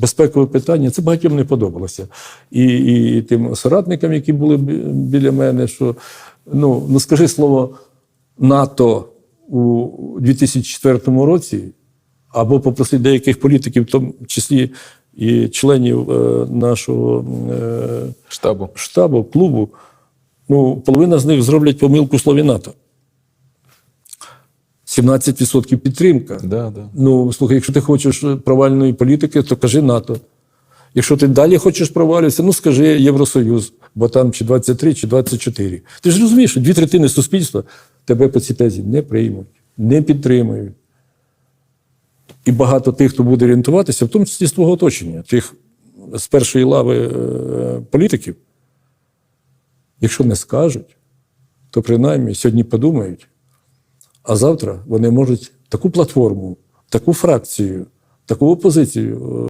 Безпекове питання це багатьом не подобалося. І, і тим соратникам, які були біля мене, що ну, ну скажи слово НАТО у 2004 році, або попроси деяких політиків, в тому числі і членів е, нашого е, Штабу. штабу, клубу, ну, половина з них зроблять помилку в слові НАТО. 17% підтримка. Да, да. Ну, слухай, якщо ти хочеш провальної політики, то кажи НАТО. Якщо ти далі хочеш провалюватися, ну скажи Євросоюз, бо там чи 23, чи 24. Ти ж розумієш, що дві третини суспільства тебе по цій тезі не приймуть, не підтримують. І багато тих, хто буде орієнтуватися, в тому числі з твого оточення, тих з першої лави е, політиків, якщо не скажуть, то принаймні сьогодні подумають, а завтра вони можуть таку платформу, таку фракцію, таку опозицію е,